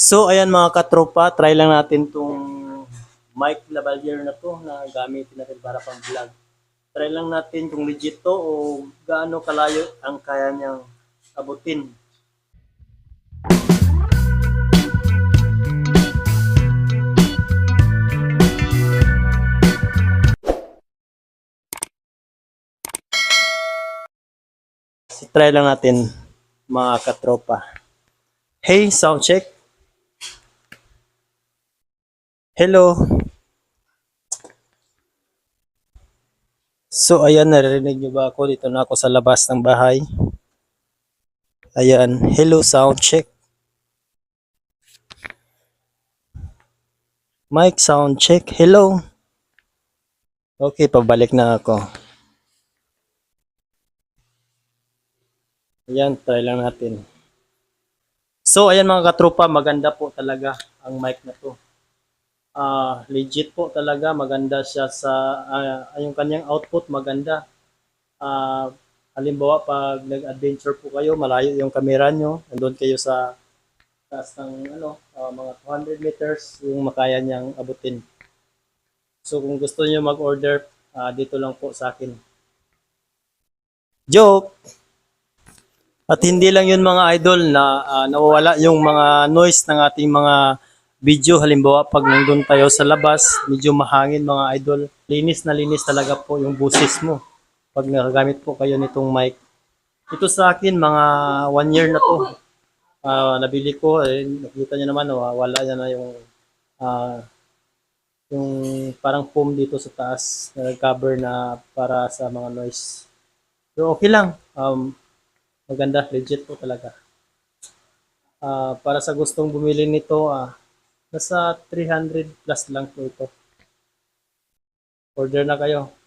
So, ayan mga katropa, try lang natin tong mic lavalier na to na gamitin natin para pang vlog. Try lang natin kung legit to o gaano kalayo ang kaya niyang abutin. Try lang natin mga katropa. Hey, sound check. Hello. So, ayan, naririnig niyo ba ako? Dito na ako sa labas ng bahay. Ayan, hello, sound check. Mic sound check. Hello. Okay, pabalik na ako. Ayan, try lang natin. So, ayan mga katropa, maganda po talaga ang mic na to. Ah, legit po talaga, maganda siya sa ah, yung kanyang output maganda. Ah, halimbawa pag nag-adventure po kayo, malayo yung camera nyo, nandun kayo sa taas ng ano, ah, mga 200 meters yung makaya niyang abutin. So kung gusto niyo mag-order, ah, dito lang po sa akin. Joke! At hindi lang yun mga idol na ah, nawawala yung mga noise ng ating mga video. Halimbawa, pag nandun tayo sa labas, medyo mahangin mga idol. Linis na linis talaga po yung busis mo pag nakagamit po kayo nitong mic. Ito sa akin, mga one year na to. Ah, nabili ko, eh, nakita nyo naman, wala yan na yung ah, yung parang foam dito sa taas na cover na para sa mga noise. So okay lang. Um, maganda, legit po talaga. Ah, para sa gustong bumili nito, ah, nasa 300 plus lang po ito. Order na kayo.